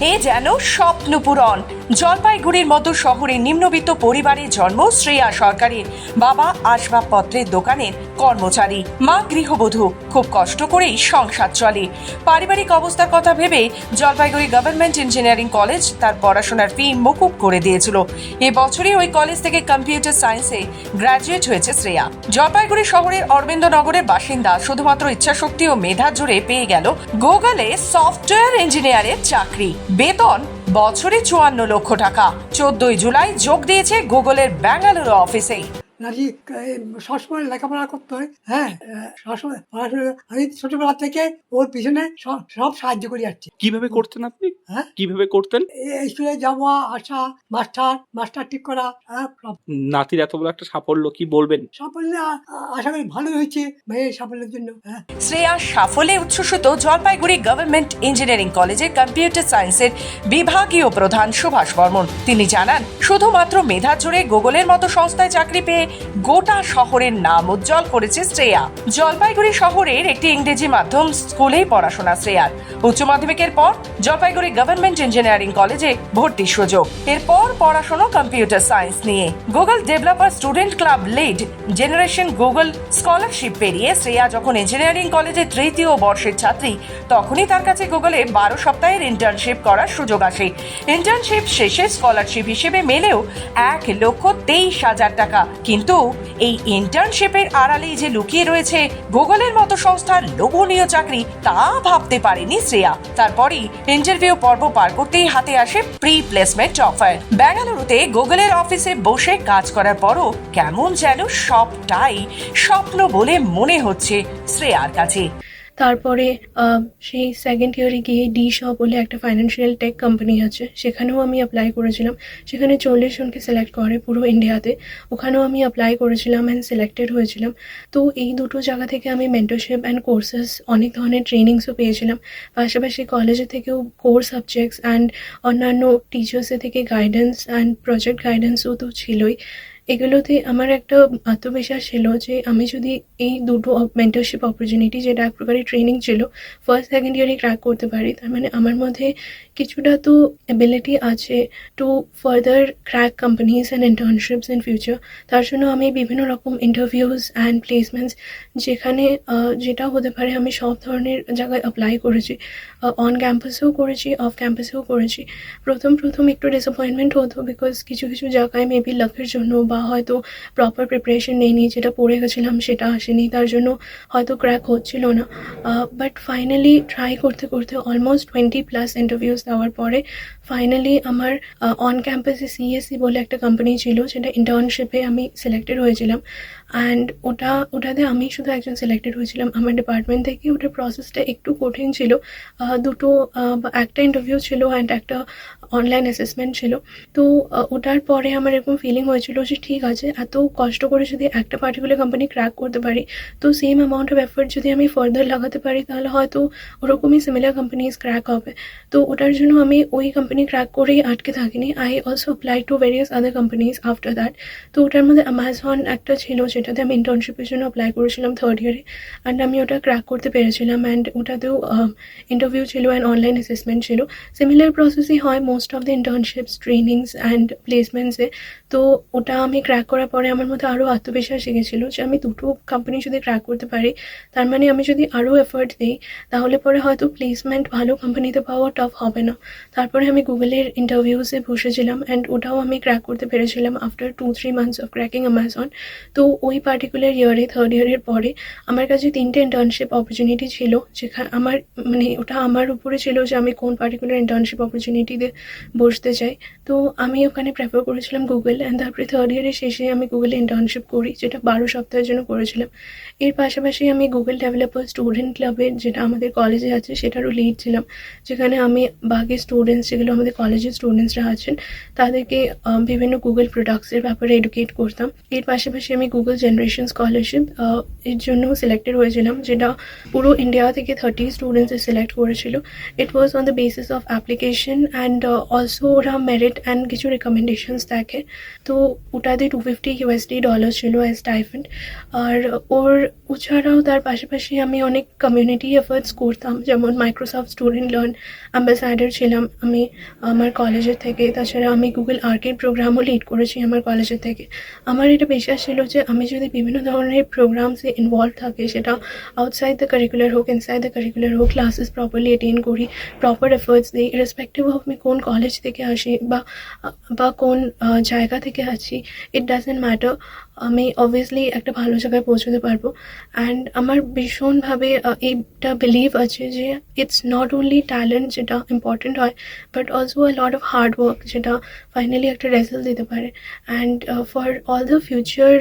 এ যেন স্বপ্নপূরণ জলপাইগুড়ির মতো শহরে নিম্নবিত্ত পরিবারে জন্ম শ্রেয়া সরকারের বাবা আসবাবপত্রের দোকানের কর্মচারী। মা গৃহবধূ। খুব কষ্ট করেই সংসার চলে। পারিবারিক অবস্থার কথা ভেবে জলপাইগুড়ি গভর্নমেন্ট ইঞ্জিনিয়ারিং কলেজ তার পড়াশোনার ফি মকুব করে দিয়েছিল। এ বছরই ওই কলেজ থেকে কম্পিউটার সায়েন্সে গ্র্যাজুয়েট হয়েছে শ্রেয়া। জলপাইগুড়ি শহরের অরবিন্দনগরের বাসিন্দা শুধুমাত্র ইচ্ছাশক্তি ও মেধা জুড়ে পেয়ে গেল গুগলে সফটওয়্যার ইঞ্জিনিয়ারের চাকরি। বেতন বছরে চুয়ান্ন লক্ষ টাকা। চোদ্দই জুলাই যোগ দিয়েছে গুগলের ব্যাঙ্গালুরু অফিসে নাকি সবসময় লেখাপড়া করতে হয় হ্যাঁ? সবসময় পড়াশোনা আমি ছোটবেলা থেকে ওর পিছনে সব- সব সাহায্য করে যাচ্ছি কীভাবে করতেন আপনি? হ্যাঁ? কীভাবে করতেন? এই স্কুলে যাওয়া আসা মাস্টার মাস্টার ঠিক করা হ্যাঁ, সব। নাতির এত বড় একটা সাফল্য কি বলবেন? সাফল্য আশা করি ভালোই হয়েছে মেয়ের সাফল্যের জন্য হ্যাঁ। শ্রেয়া সাফল্যে উচ্ছ্বসিত জলপাইগুড়ি গভর্নমেন্ট ইঞ্জিনিয়ারিং কলেজের কম্পিউটার সায়েন্সের বিভাগীয় প্রধান সুভাষ বর্মন। তিনি জানান শুধুমাত্র মেধা জুড়ে গুগলের মতো সংস্থায় চাকরি পেয়ে গোটা শহরের নাম উজ্জ্বল করেছে শ্রেয়া। জলপাইগুড়ি শহরের একটি ইংরেজি মাধ্যম স্কুলেই পড়াশোনা শ্রেয়ার। উচ্চ মাধ্যমিকের পর জলপাইগুড়ি গভর্নমেন্ট ইঞ্জিনিয়ারিং কলেজে ভর্তির সুযোগ। এরপর পড়াশোনা কম্পিউটার সায়েন্স নিয়ে। Google developer student club lead generation Google scholarship পেরিয়ে শ্রেয়া যখন ইঞ্জিনিয়ারিং কলেজে তৃতীয় বর্ষের ছাত্রী, তখনই তার কাছে গুগলে বারো সপ্তাহের ইন্টার্নশিপ করার সুযোগ আসে। ইন্টার্নশিপ শেষে স্কলারশিপ হিসেবে মেলেও এক লক্ষ তেইশ হাজার টাকা কিন্তু এই ইন্টার্নশিপের আড়ালেই যে লুকিয়ে রয়েছে গুগলের মতো সংস্থার লোভনীয় চাকরি তা ভাবতে পারেনি শ্রেয়া। তারপরই ইন্টারভিউ পর্ব পার করতেই হাতে আসে প্রি প্লেসমেন্ট অফার বেঙ্গালুরুতে গুগলের অফিসে বসে কাজ করার পরও কেমন যেন সবটাই স্বপ্ন বলে মনে হচ্ছে শ্রেয়ার কাছে। তারপরে সেই সেকেন্ড ইয়ারে গিয়ে ডি শপ বলে একটা ফাইন্যান্সিয়াল টেক কোম্পানি আছে, সেখানেও আমি অ্যাপ্লাই করেছিলাম। সেখানে চল্লিশ জনকে সিলেক্ট করে পুরো ইন্ডিয়াতে ওখানেও আমি অ্যাপ্লাই করেছিলাম অ্যান্ড সিলেক্টেড হয়েছিলাম। তো এই দুটো জায়গা থেকে আমি মেন্টরশিপ অ্যান্ড কোর্সেস অনেক ধরনের ট্রেনিংসও পেয়েছিলাম। পাশাপাশি কলেজে থেকেও কোর সাবজেক্টস অ্যান্ড অন্যান্য টিচার্সের থেকে গাইডেন্স অ্যান্ড প্রজেক্ট গাইডেন্সও তো ছিলই। এগুলোতে আমার একটা আত্মবিশ্বাস ছিল যে আমি যদি এই দুটো মেন্টরশিপ অপরচুনিটি যেটা এক প্রকারের ট্রেনিং ছিল ফার্স্ট সেকেন্ড ইয়ারে ক্র্যাক করতে পারি, তার মানে আমার মধ্যে কিছুটা তো অ্যাবিলিটি আছে to further crack companies and internships in future তার জন্য আমি বিভিন্ন রকম ইন্টারভিউস অ্যান্ড প্লেসমেন্টস যেখানে যেটা হতে পারে আমি সব ধরনের জায়গায় অ্যাপ্লাই করেছি। অন ক্যাম্পাসেও করেছি অফ ক্যাম্পাসেও করেছি। প্রথম প্রথম একটু ডিসঅ্যাপয়েন্টমেন্ট হতো বিকজ কিছু কিছু জায়গায় মেবি লাকের জন্য বা হয়তো প্রপার প্রিপারেশন নেইনি যেটা পড়ে গেছিলাম সেটা আসেনি, তার জন্য হয়তো ক্র্যাক হচ্ছিল না। বাট ফাইনালি ট্রাই করতে করতে অলমোস্ট টোয়েন্টি প্লাস ইন্টারভিউস দেওয়ার পরে ফাইনালি আমার অন ক্যাম্পাসে সিএসসি বলে একটা কোম্পানি ছিল, যেটা ইন্টার্নশিপে আমি সিলেক্টেড হয়েছিলাম। অ্যান্ড ওটা, ওটাতে আমি শুধু একজন সিলেক্টেড হয়েছিলাম। আমার ডিপার্টমেন্ট থেকে ওটার প্রসেসটা একটু কঠিন ছিল। দুটো একটা ইন্টারভিউ ছিল অ্যান্ড একটা অনলাইন অ্যাসেসমেন্ট ছিল। তো ওটার পরে আমার এরকম ফিলিং হয়েছিল যে ঠিক আছে। এত কষ্ট করে যদি একটা পার্টিকুলার কোম্পানি ক্র্যাক করতে পারি, তো সেম অ্যামাউন্ট অফ এফোর্ট যদি আমি ফার্দার লাগাতে পারি, তাহলে হয়তো ওরকমই সিমিলার কোম্পানিজ ক্র্যাক হবে। তো ওটার জন্য আমি ওই কোম্পানি ক্র্যাক করেই আটকে থাকিনি। I also apply to various other companies after that তো ওটার মধ্যে অ্যামাজন একটা ছিল, যেটাতে আমি ইন্টার্নশিপের জন্য অ্যাপ্লাই করেছিলাম থার্ড ইয়ারে অ্যান্ড আমি ওটা ক্র্যাক করতে পেরেছিলাম অ্যান্ড ওটাতেও ইন্টারভিউ ছিল অ্যান্ড অনলাইন অ্যাসেসমেন্ট ছিল। সিমিলার প্রসেসই হয় most of the internships trainings and প্লেসমেন্টসে তো ওটা আমি ক্র্যাক করার পরে আমার মধ্যে আরও আত্মবিশ্বাস জেগেছিল যে আমি দুটো কোম্পানি যদি ক্র্যাক করতে পারি, তার মানে আমি যদি আরও এফোর্ট দিই, তাহলে পরে হয়তো প্লেসমেন্ট ভালো কোম্পানিতে পাওয়া টাফ হবে না। তারপরে আমি গুগলের ইন্টারভিউসে বসেছিলাম অ্যান্ড ওটাও আমি ক্র্যাক করতে পেরেছিলাম after two three months of cracking Amazon তো ওই পার্টিকুলার ইয়ারে থার্ড ইয়ারের পরে আমার কাছে তিনটে ইন্টার্নশিপ অপরচুনিটি ছিল যেখানে আমার মানে ওটা আমার উপরে ছিল যে আমি কোন পার্টিকুলার ইন্টার্নশিপ অপরচুনিটিতে বসতে চাই। তো আমি ওখানে প্রেফার করেছিলাম গুগল অ্যান্ড তারপরে থার্ড ইয়ারের শেষে আমি গুগলে ইন্টার্নশিপ করি, যেটা বারো সপ্তাহের জন্য করেছিলাম। এর পাশাপাশি আমি গুগল ডেভেলপার স্টুডেন্ট ক্লাবের যেটা আমাদের কলেজে আছে, সেটারও লিড ছিলাম। যেখানে আমি বাকি স্টুডেন্টস যেগুলো আমাদের কলেজের স্টুডেন্টসরা আছেন, তাদেরকে বিভিন্ন গুগল প্রোডাক্টসের ব্যাপারে এডুকেট করতাম। এর পাশাপাশি আমি গুগল জেনারেশন স্কলারশিপ এর জন্য সিলেক্টেড হয়েছিলাম, যেটা পুরো ইন্ডিয়া থেকে থার্টি স্টুডেন্টস সিলেক্ট করেছিল। It was on the basis of application and also ওরা মেরিট অ্যান্ড কিছু রেকমেন্ডেশনস দেখে। তো ওটা ওটাতে টু ফিফটি ইউএসডি ডলার ছিল অ্যাজ স্টাইফেন্ড আর ওর ওছাড়াও তার পাশাপাশি আমি অনেক কমিউনিটি এফার্টস করতাম, যেমন মাইক্রোসফট স্টুডেন্ট লার্ন অ্যাম্বাসাডার ছিলাম আমি আমার কলেজের থেকে। তাছাড়া আমি গুগল আর্কেড প্রোগ্রামও লিড করেছি আমার কলেজের থেকে। আমার এটা বিশ্বাস ছিল যে আমি যদি বিভিন্ন ধরনের প্রোগ্রামসে ইনভলভ থাকে সেটা আউটসাইড দ্য কারিকুলার হোক ইনসাইড দ্য কারিকুলার হোক ক্লাসেস প্রপারলি অ্যাটেন্ড করি প্রপার এফার্টস দিই রেসপেক্টিভ অফ আমি কোন কলেজ থেকে আসি বা বা কোন জায়গা থেকে আছি ইট ডাজেন্ট ম্যাটার আমি অবভিয়াসলি একটা ভালো জায়গায় পৌঁছতে পারব। অ্যান্ড আমার ভীষণভাবে এইটা বিলিভ আছে যে ইটস নট অনলি ট্যালেন্ট যেটা ইম্পর্টেন্ট হয় but also a lot of hard work যেটা ফাইনালি একটা রেজাল্ট দিতে পারে। And for all the future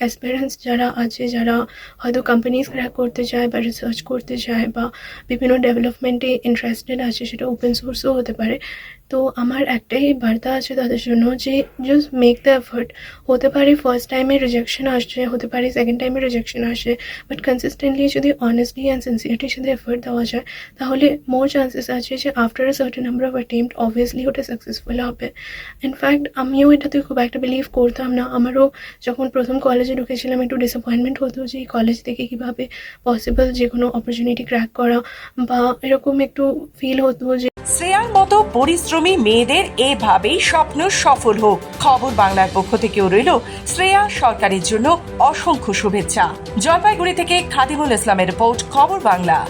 aspirants যারা আছে, যারা হয়তো কোম্পানিজ ক্র্যাক করতে চায় বা রিসার্চ করতে চায় বা বিভিন্ন ডেভেলপমেন্টে ইন্টারেস্টেড আছে, সেটা ওপেন সোর্সও হতে পারে। তো আমার একটাই বার্তা আছে তাদের জন্য যে জাস্ট মেক দ্য এফার্ট হতে পারে ফার্স্ট টাইমে রিজেকশন আসছে, হতে পারে সেকেন্ড টাইমে রিজেকশন আসে বাট কনসিস্টেন্টলি যদি অনেস্টলি অ্যান্ড সিনসিয়ারিটির সাথে এফার্ট দেওয়া যায়, তাহলে মোর চান্সেস আছে যে after a certain number of attempt obviously ওটা সাকসেসফুল হবে। ইনফ্যাক্ট আমিও এটাতে খুব একটা বিলিভ করতাম না। আমারও যখন প্রথম কলেজে ঢুকেছিলাম, একটু ডিসঅ্যাপয়েন্টমেন্ট হতো যে এই কলেজ থেকে কীভাবে পসিবল যে কোনো অপরচুনিটি ক্র্যাক করা, বা এরকম একটু ফিল হতো যে পরিশ্রমী মেয়েদের এভাবেই স্বপ্ন সফল হোক। খবর বাংলার পক্ষ থেকেও রইল শ্রেয়া সরকারের জন্য অসংখ্য শুভেচ্ছা। জলপাইগুড়ি থেকে খাদিমুল ইসলামের রিপোর্ট, খবর বাংলা।